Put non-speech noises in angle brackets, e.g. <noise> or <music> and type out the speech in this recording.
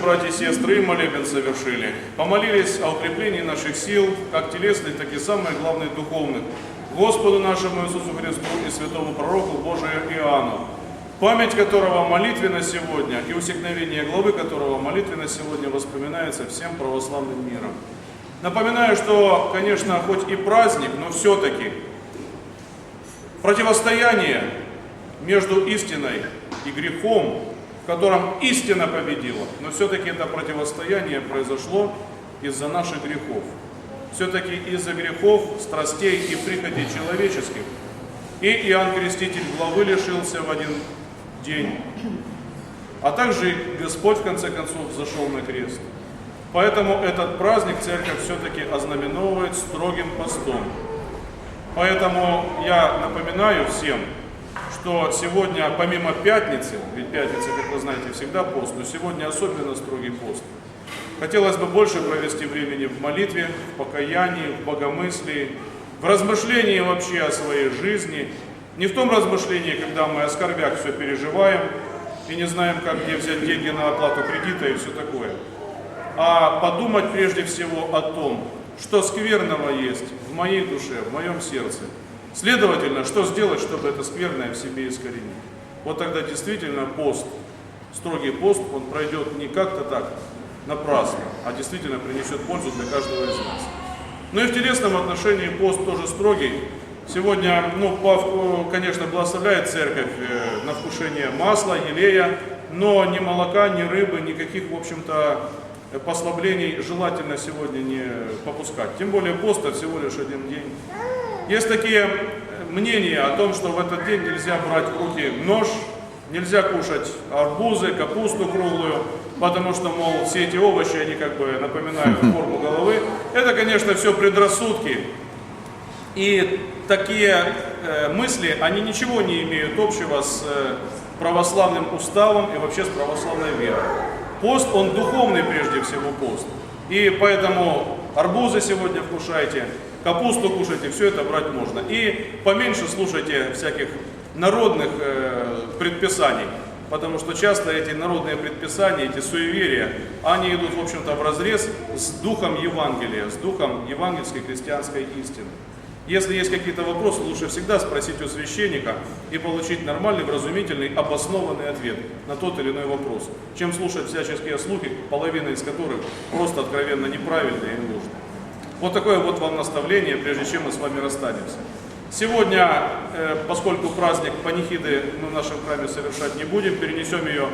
братья и сестры, молебен совершили. Помолились о укреплении наших сил, как телесных, так и самых главных духовных. Господу нашему Иисусу Христу и святому пророку Божию Иоанну, память которого молитвенно сегодня и усекновение главы которого молитвенно сегодня воспоминается всем православным миром. Напоминаю, что, конечно, хоть и праздник, но все-таки противостояние между истиной и грехом, в котором истина победила, но все-таки это противостояние произошло из-за наших грехов. Все-таки из-за грехов, страстей и прихотей человеческих. И Иоанн Креститель главы лишился в один день. А также Господь, в конце концов, зашел на крест. Поэтому этот праздник церковь все-таки ознаменовывает строгим постом. Поэтому я напоминаю всем, что сегодня, помимо пятницы, ведь пятница, как вы знаете, всегда пост, но сегодня особенно строгий пост. Хотелось бы больше провести времени в молитве, в покаянии, в богомыслии, в размышлении вообще о своей жизни. Не в том размышлении, когда мы о скорбях все переживаем и не знаем, как где взять деньги на оплату кредита и все такое. А подумать прежде всего о том, что скверного есть в моей душе, в моем сердце. Следовательно, что сделать, чтобы это скверное в себе искоренить? Вот тогда действительно пост, строгий пост, он пройдет не как-то так, напрасно, а действительно принесет пользу для каждого из нас. Ну и в телесном отношении пост тоже строгий. Сегодня, ну, по- конечно, благословляет церковь э, на вкушение масла, елея, но ни молока, ни рыбы, никаких, в общем-то, послаблений желательно сегодня не попускать. Тем более пост всего лишь один день. Есть такие мнения о том, что в этот день нельзя брать в руки нож, нельзя кушать арбузы, капусту круглую, потому что, мол, все эти овощи, они как бы напоминают <laughs> форму головы. Это, конечно, все предрассудки. И такие э, мысли, они ничего не имеют общего с э, православным уставом и вообще с православной верой. Пост, он духовный прежде всего пост. И поэтому арбузы сегодня вкушайте, капусту кушайте, все это брать можно. И поменьше слушайте всяких народных э, предписаний, потому что часто эти народные предписания, эти суеверия, они идут, в общем-то, в разрез с духом Евангелия, с духом евангельской христианской истины. Если есть какие-то вопросы, лучше всегда спросить у священника и получить нормальный, вразумительный, обоснованный ответ на тот или иной вопрос, чем слушать всяческие слухи, половина из которых просто откровенно неправильные и ложные. Вот такое вот вам наставление, прежде чем мы с вами расстанемся. Сегодня, э, поскольку праздник панихиды мы в нашем храме совершать не будем, перенесем ее